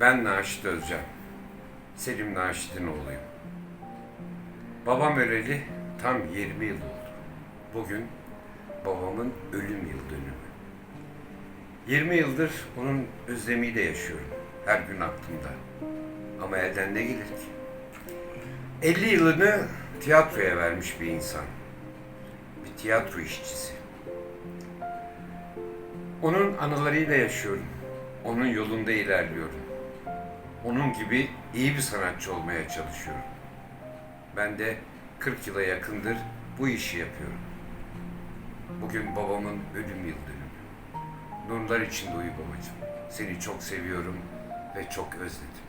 Ben Naşit Özcan. Selim Naşit'in oğluyum. Babam öleli tam 20 yıl oldu. Bugün babamın ölüm yıl dönümü. 20 yıldır onun özlemiyle yaşıyorum. Her gün aklımda. Ama elden ne gelir ki? 50 yılını tiyatroya vermiş bir insan. Bir tiyatro işçisi. Onun anılarıyla yaşıyorum. Onun yolunda ilerliyorum. Onun gibi iyi bir sanatçı olmaya çalışıyorum. Ben de 40 yıla yakındır bu işi yapıyorum. Bugün babamın ölüm yıl dönümü. Nurlar içinde uyu babacığım. Seni çok seviyorum ve çok özledim.